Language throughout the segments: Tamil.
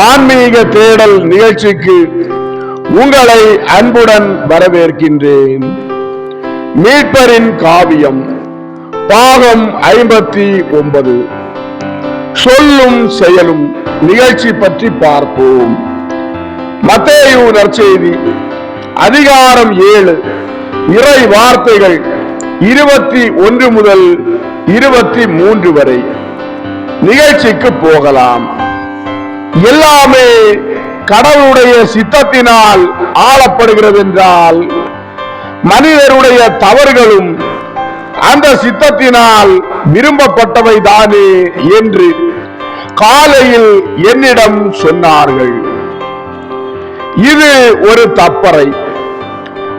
ஆன்மீக தேடல் நிகழ்ச்சிக்கு உங்களை அன்புடன் வரவேற்கின்றேன். மீட்பரின் காவியம் பாகம் ஐம்பத்தி ஒன்பது. சொல்லும் செயலும் நிகழ்ச்சி பற்றி பார்ப்போம். மத்தேயு நற்செய்தி அதிகாரம் ஏழு இறை வார்த்தைகள் இருபத்தி ஒன்று முதல் இருபத்தி மூன்று வரை. நிகழ்ச்சிக்கு போகலாம். எல்லாமே கடவுளுடைய சித்தத்தினால் ஆளப்படுகிறது என்றால் மனிதருடைய தவறுகளும் அந்த சித்தத்தினால் விரும்பப்பட்டவை தானே என்று காலையில் என்னிடம் சொன்னார்கள். இது ஒரு தப்பறை.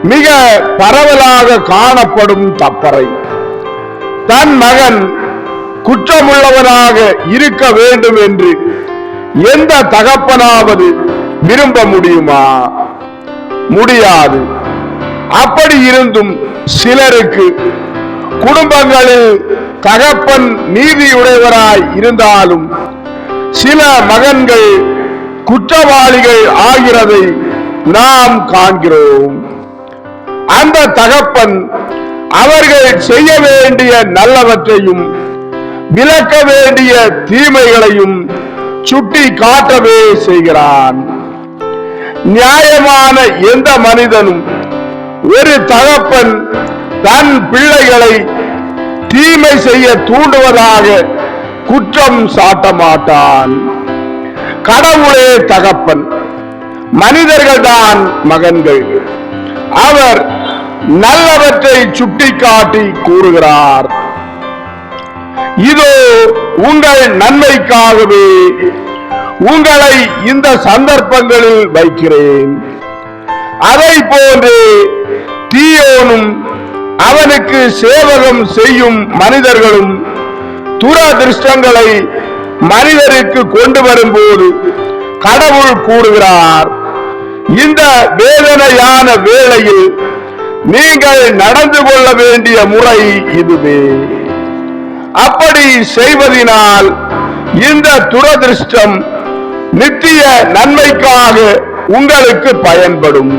மிக பரவலாக காணப்படும் தப்பறை. தன் மகன் குற்றமுள்ளவனாக இருக்க வேண்டும் என்று எந்த தகப்பனாவது விரும்ப முடியுமா? முடியாது. அப்படி இருந்தும் சிலருக்கு குடும்பங்களில் தகப்பன் நீதியுடையவராய் இருந்தாலும் சில மகன்கள் குற்றவாளிகள் ஆகிறதை நாம் காண்கிறோம். அந்த தகப்பன் அவர்கள் செய்ய வேண்டிய நல்லவற்றையும் விளக்க வேண்டிய தீமைகளையும் சுட்டி காட்டவே செய்கிறான். நியாயமான எந்த மனிதனும் ஒரு தகப்பன் தன் பிள்ளைகளை தீமை செய்ய தூண்டுவதாக குற்றம் சாட்ட மாட்டான். கடவுளே தகப்பன் மனிதர்கள்தான் மகன்கள். அவர் நல்லவற்றை சுட்டிக்காட்டி கூறுகிறார். இதோ உங்கள் நன்மைக்காகவே உங்களை இந்த சந்தர்ப்பங்களில் வைக்கிறேன். அதை போன்று தீயோனும் அவனுக்கு சேவகம் செய்யும் மனிதர்களும் துரதிருஷ்டங்களை மனிதருக்கு கொண்டு வரும்போது கடவுள் கூறுகிறார் இந்த வேதனையான வேளையில் நீங்கள் நடந்து கொள்ள வேண்டிய முறை இதுவே. அப்படி செய்வதினால் இந்த துரதிருஷ்டம் நித்திய நன்மைக்காக உங்களுக்கு பயன்படும்.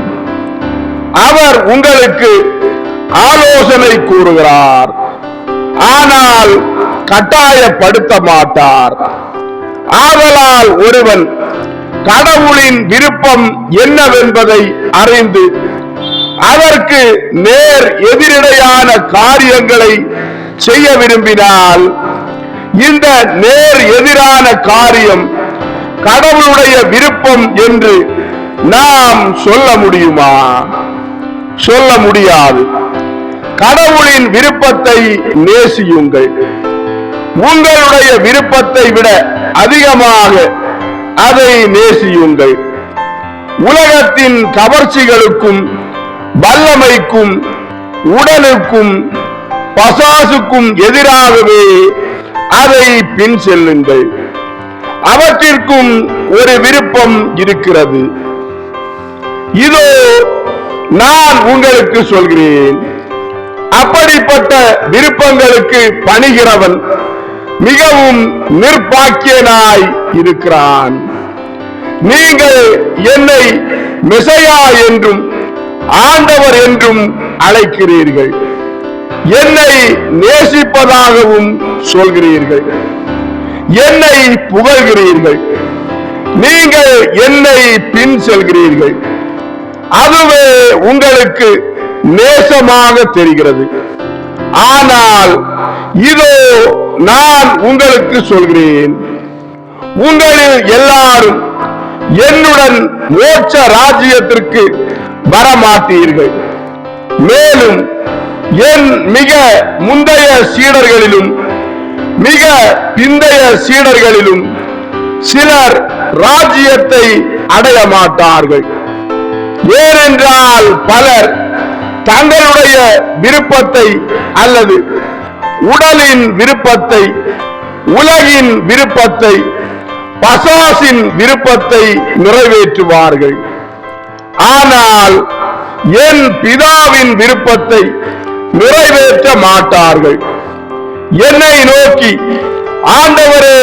அவர் உங்களுக்கு ஆலோசனை கூறுகிறார். ஆனால் கட்டாயப்படுத்த மாட்டார். ஆதலால் ஒருவன் கடவுளின் விருப்பம் என்னவென்பதை அறிந்து அதற்கு நேர் எதிரிடையான காரியங்களை செய்ய விரும்பினால் இந்த நேர் எதிரான காரியம் கடவுளுடைய விருப்பம் என்று நாம் சொல்ல முடியுமா? சொல்ல முடியாது. கடவுளின் விருப்பத்தை நேசியுங்கள். உங்களுடைய விருப்பத்தை விட அதிகமாக அதை நேசியுங்கள். உலகத்தின் கவர்ச்சிகளுக்கும் வல்லமைக்கும் உடலுக்கும் பசாசுக்கும் எதிராகவே அதை பின் செல்லுங்கள். அவற்றிற்கும் ஒரு விருப்பம் இருக்கிறது. இதோ நான் உங்களுக்கு சொல்கிறேன். அப்படிப்பட்ட விருப்பங்களுக்கு பணிகிறவன் மிகவும் நிர்பாக்கியனாய் இருக்கிறான். நீங்கள் என்னை மெசையா என்றும் ஆண்டவர் என்றும் அழைக்கிறீர்கள். என்னை நேசிப்பதாகவும் சொல்கிறீர்கள். என்னை புகழ்கிறீர்கள். நீங்கள் என்னை பின் செல்கிறீர்கள். அதுவே உங்களுக்கு நேசமாக தெரிகிறது. ஆனால் இதோ நான் உங்களுக்கு சொல்கிறேன். உங்களில் எல்லாரும் என்னுடன் மோட்ச ராஜ்யத்திற்கு வரமாட்டீர்கள். மேலும் என் மிக முந்தைய சீடர்களிலும் மிக பிந்தைய சீடர்களிலும் சிலர் ராஜ்யத்தை அடைய மாட்டார்கள். ஏனென்றால் பலர் தங்களுடைய விருப்பத்தை அல்லது உடலின் விருப்பத்தை உலகின் விருப்பத்தை பசாசின் விருப்பத்தை நிறைவேற்றுவார்கள். ஆனால் என் பிதாவின் விருப்பத்தை நிறைவேற்ற மாட்டார்கள். என்னை நோக்கி ஆண்டவரே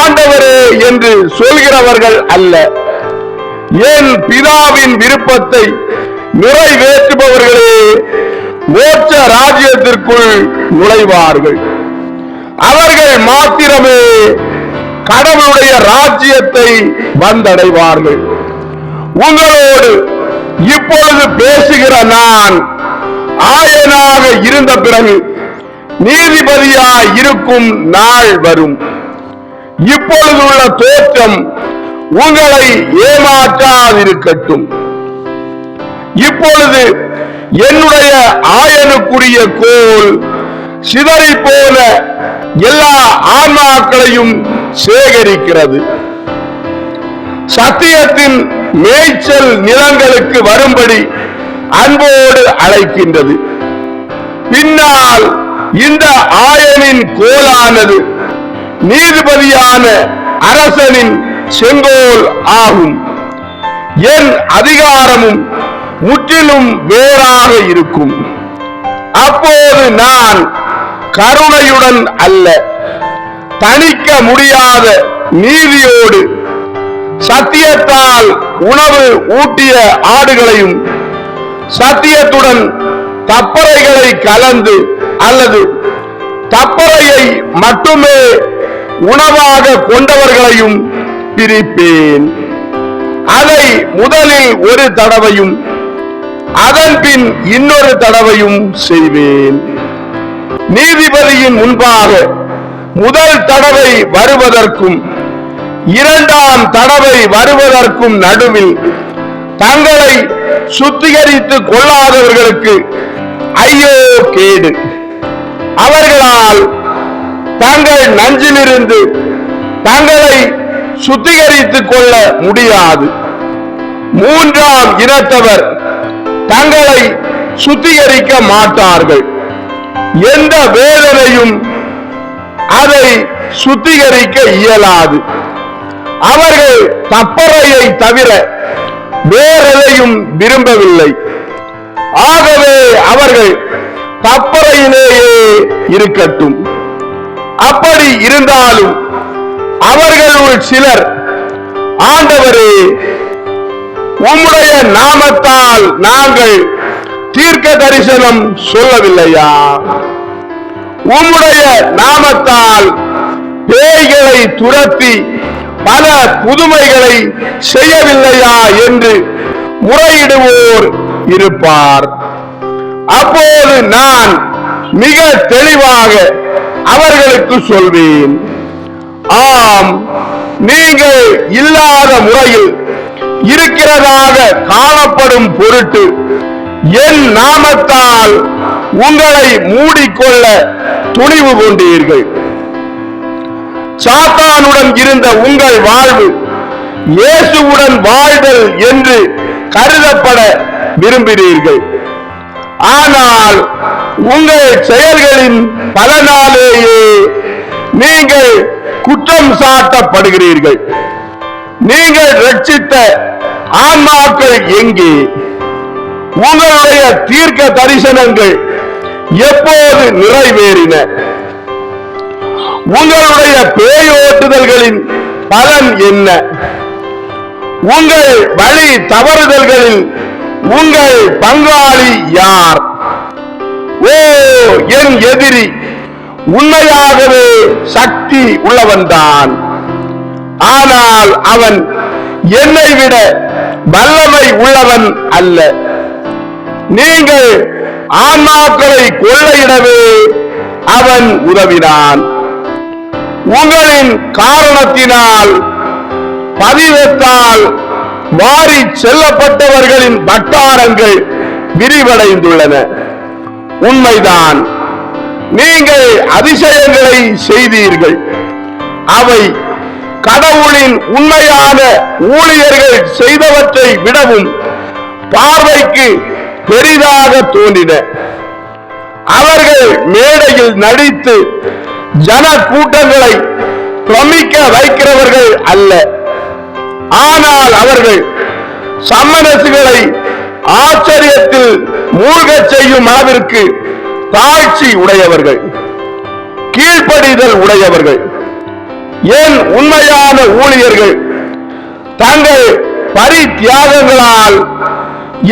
ஆண்டவரே என்று சொல்கிறவர்கள் அல்ல. என் பிதாவின் விருப்பத்தை நிறைவேற்றுபவர்களே மோட்ச ராஜ்யத்திற்குள் நுழைவார்கள். அவர்கள் மாத்திரமே கடவுளுடைய ராஜ்யத்தை வந்தடைவார்கள். உங்களோடு இப்பொழுது பேசுகிற நான் ஆயனாக இருந்த பிறகு நீதிபதியாய் இருக்கும் நாள் வரும். இப்பொழுது உள்ள தோற்றம் உங்களை ஏமாற்றாதிருக்கட்டும். இப்பொழுது என்னுடைய ஆயனுக்குரிய கோல் சிதறி போன எல்லா ஆன்மாக்களையும் சேகரிக்கிறது. சத்தியத்தின் மேய்ச்சல் நிலங்களுக்கு வரும்படி அன்போடு அழைக்கின்றது. பின்னால் இந்த ஆயனின் கோலானது நீதிபதியான அரசனின் செங்கோல் ஆகும். என் அதிகாரமும் முற்றிலும் வேறாக இருக்கும். அப்போது நான் கருணையுடன் அல்ல தணிக்க முடியாத நீதியோடு சத்தியத்தால் உணவு ஊட்டிய ஆடுகளையும் சத்தியத்துடன் தப்பறைகளை கலந்து அல்லது தப்பறையை மட்டுமே உணவாக கொண்டவர்களையும் பிரிப்பேன். அதை முதலில் ஒரு தடவையும் அதன் பின் இன்னொரு தடவையும் செய்வேன். நீதிபதியின் முன்பாக முதல் தடவை வருவதற்கும் இரண்டாம் தடவை வருவதற்கும் நடுவில் தங்களை சுத்திகரித்துக் கொள்ளாதவர்களுக்கு ஐயோ கேடு. அவர்களால் தங்கள் நஞ்சிலிருந்து தங்களை சுத்திகரித்துக் கொள்ள முடியாது. மூன்றாம் இனத்தவர் தங்களை சுத்திகரிக்க மாட்டார்கள். எந்த வேதனையும் அதை சுத்திகரிக்க இயலாது. அவர்கள் தப்பறையை தவிர வேறெதையும் விரும்பவில்லை. ஆகவே அவர்கள் தப்பறையிலேயே இருக்கட்டும். அப்படி இருந்தாலும் அவர்களுள் சிலர் ஆண்டவரே உம்முடைய நாமத்தால் நாங்கள் தீர்க்க தரிசனம் சொல்லவில்லையா? உம்முடைய நாமத்தால் பேய்களை துரத்தி பல புதுமைகளை செய்யவில்லையா என்று முறையிடுவோர் இருப்பார். அப்போது நான் மிக தெளிவாக அவர்களுக்கு சொல்வேன். ஆம் நீங்கள் இல்லாத முறையில் இருக்கிறதாக காணப்படும் பொருட்டு என் நாமத்தால் உங்களை மூடிக்கொள்ள துணிவு கொண்டீர்கள். சாத்தானுடன் இருந்த உங்கள் வாழ்வு இயேசுவுடன் வாழ்தல் என்று கருதப்பட விரும்பினீர்கள். ஆனால் உங்கள் செயல்களின் பலனாலேயே நீங்கள் குற்றம் சாட்டப்படுகிறீர்கள். நீங்கள் ரட்சித்த ஆன்மாக்கள் எங்கே? உங்களுடைய தீர்க்க தரிசனங்கள் எப்போது நிறைவேறின? உங்களுடைய பேயோட்டுதல்களின் பலன் என்ன? உங்கள் வழி தவறுதல்களில் உங்கள் பங்காளி யார்? ஓ என் எதிரி உண்மையாகவே சக்தி உள்ளவன்தான். ஆனால் அவன் என்னை விட வல்லமை உள்ளவன் அல்ல. நீங்கள் ஆன்மாக்களை கொள்ளையிடவே அவன் உதவினான். உங்களின் காரணத்தினால் பதிவத்தால் மாறி செல்லப்பட்டவர்களின் வட்டாரங்கள் விரிவடைந்துள்ளன. உண்மைதான். நீங்கள் அதிசயங்களை செய்தீர்கள். அவை கடவுளின் உண்மையான ஊழியர்கள் செய்தவற்றை விடவும் பார்வைக்கு பெரிதாக தோன்றின. அவர்கள் மேடையில் நடித்து ஜன கூட்டங்களை பிரமிக்க வைக்கிறவர்கள் அல்ல. ஆனால் அவர்கள் சம்மனசுகளை ஆச்சரியத்தில் மூழ்க செய்யும் அளவிற்கு தாழ்ச்சி உடையவர்கள் கீழ்ப்படிதல் உடையவர்கள். ஏன் உண்மையான ஊழியர்கள் தங்கள் பரித்தியாகங்களால்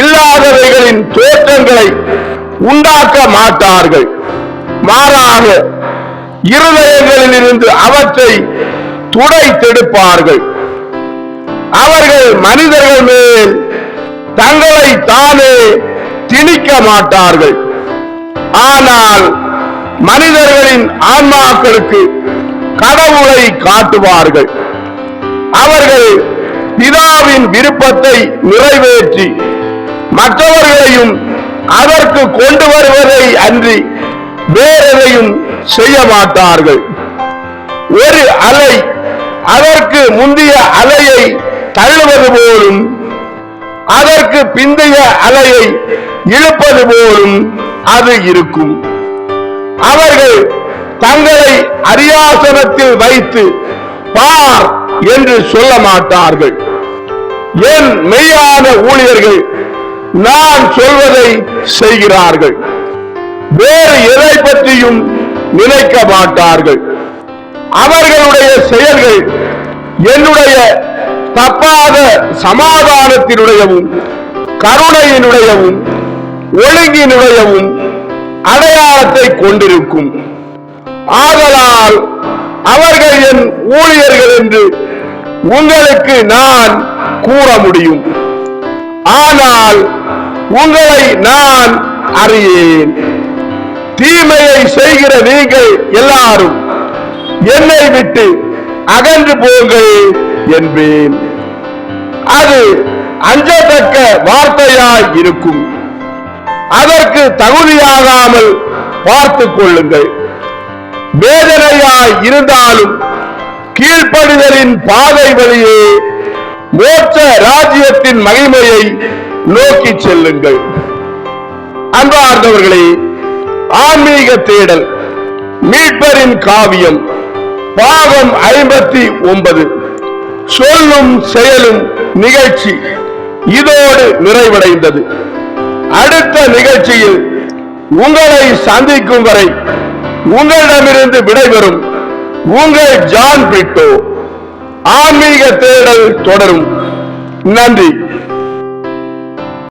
இல்லாதவைகளின் தோற்றங்களை உண்டாக்க மாட்டார்கள். மாறாக இருதயங்களிலிருந்து அவற்றை துடைத்தெடுப்பார்கள். அவர்கள் மனிதர்கள் மேல் தங்களை தானே திணிக்க மாட்டார்கள். ஆனால் மனிதர்களின் ஆன்மாக்களுக்கு கடவுளை காட்டுவார்கள். அவர்கள் பிதாவின் விருப்பத்தை நிறைவேற்றி மற்றவர்களையும் அதற்கு கொண்டு வருவதை அன்றி வேறெதையும் செய்ய மாட்டார்கள் ஒரு அலை அதற்கு முந்தைய அலையை தள்ளுவது போலும் அதற்கு பிந்தைய அலையை இழுப்பது போலும் அது இருக்கும். அவர்கள் தங்களை அரியாசனத்தில் வைத்து பார் என்று சொல்ல மாட்டார்கள். என் மெய்யான ஊழியர்கள் நான் சொல்வதை செய்கிறார்கள். வேறு எதை பற்றியும் நினைக்க மாட்டார்கள். அவர்களுடைய செயல்கள் என்னுடைய தப்பாத சமாதானத்தினுடையவும் கருணையினுடையவும் ஒழுங்கினுடையவும் அடையாளத்தை கொண்டிருக்கும். ஆதலால் அவர்கள் என் ஊழியர்கள் என்று உங்களுக்கு நான் கூற முடியும். ஆனால் உங்களை நான் அறியேன். தீமையை செய்கிற நீங்கள் எல்லாரும் என்னை விட்டு அகன்று போங்கள் என்பேன். அது அஞ்சத்தக்க வார்த்தையாய் இருக்கும். அதற்கு தகுதியாகாமல் பார்த்துக் கொள்ளுங்கள். வேதனையாய் இருந்தாலும் கீழ்ப்படுதலின் பாதை வழியே மோட்ச ராஜ்யத்தின் மகிமையை நோக்கி செல்லுங்கள். அன்பார்ந்தவர்களே ஆன்மீக தேடல் மீட்பரின் காவியம் பாகம் ஐம்பத்தி ஒன்பது. சொல்லும் செயலும் நிகழ்ச்சி இதோடு நிறைவடைந்தது. அடுத்த நிகழ்ச்சியில் உங்களை சந்திக்கும் வரை உங்களிடமிருந்து விடைபெறும் உங்கள் ஜான் பிட்டோ ஆன்மீக தேடல் தொடரும். நன்றி.